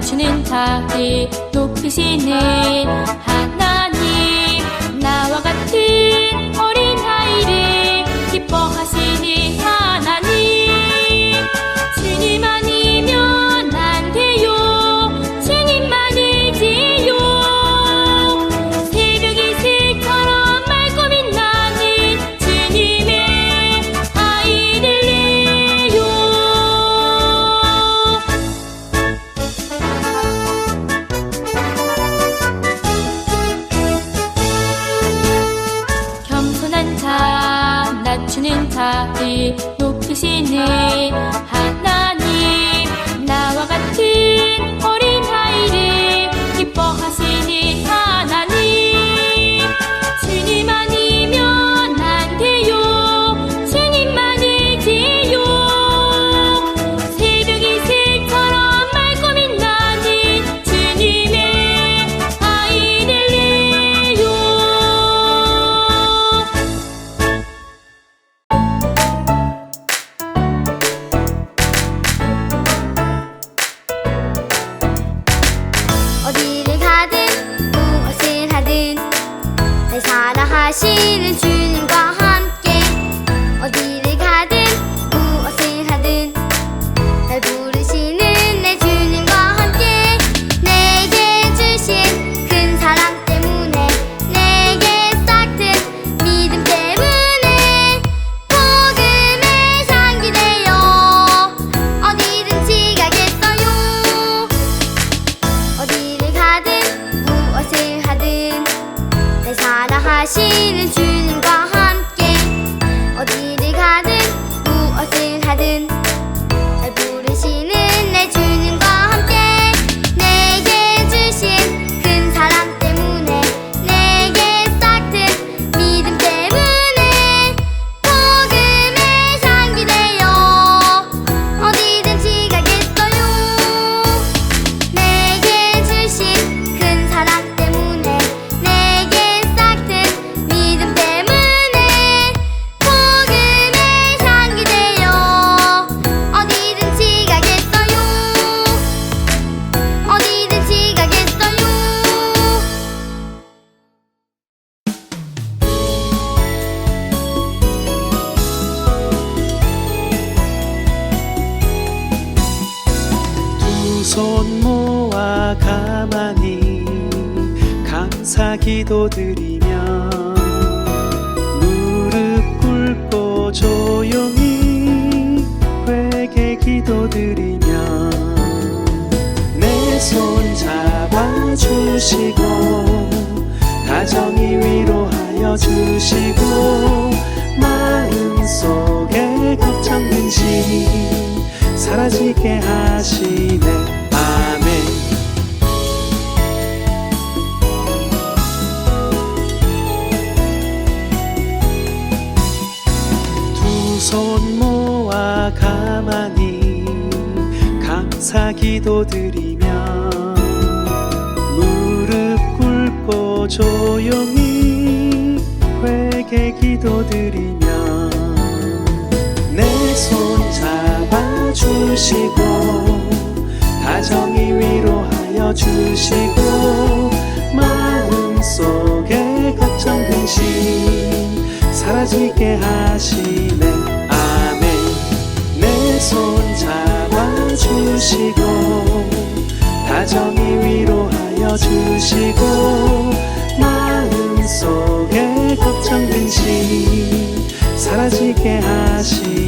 주는 달이 높이시는 하늘 감추는 자들 높으시는 사랑하시는 주 사랑 손 모아 가만히 감사 기도 드리며 무릎 꿇고 조용히 회개 기도 드리며 내 손 잡아주시고 다정히 위로하여 주시고 마음속에 걱정 근심 사라지게 하시네 두손 모아 가만히 감사 기도 드리며 무릎 꿇고 조용히 회개 기도 드리며 내 손 잡아 주시고 다정히 위로하여 주시고 마음속에 걱정 근심 사라지게 아멘 내손 잡아주시고 다정히 위로하여 주시고 마음속에 걱정 근심 사라지게 하시네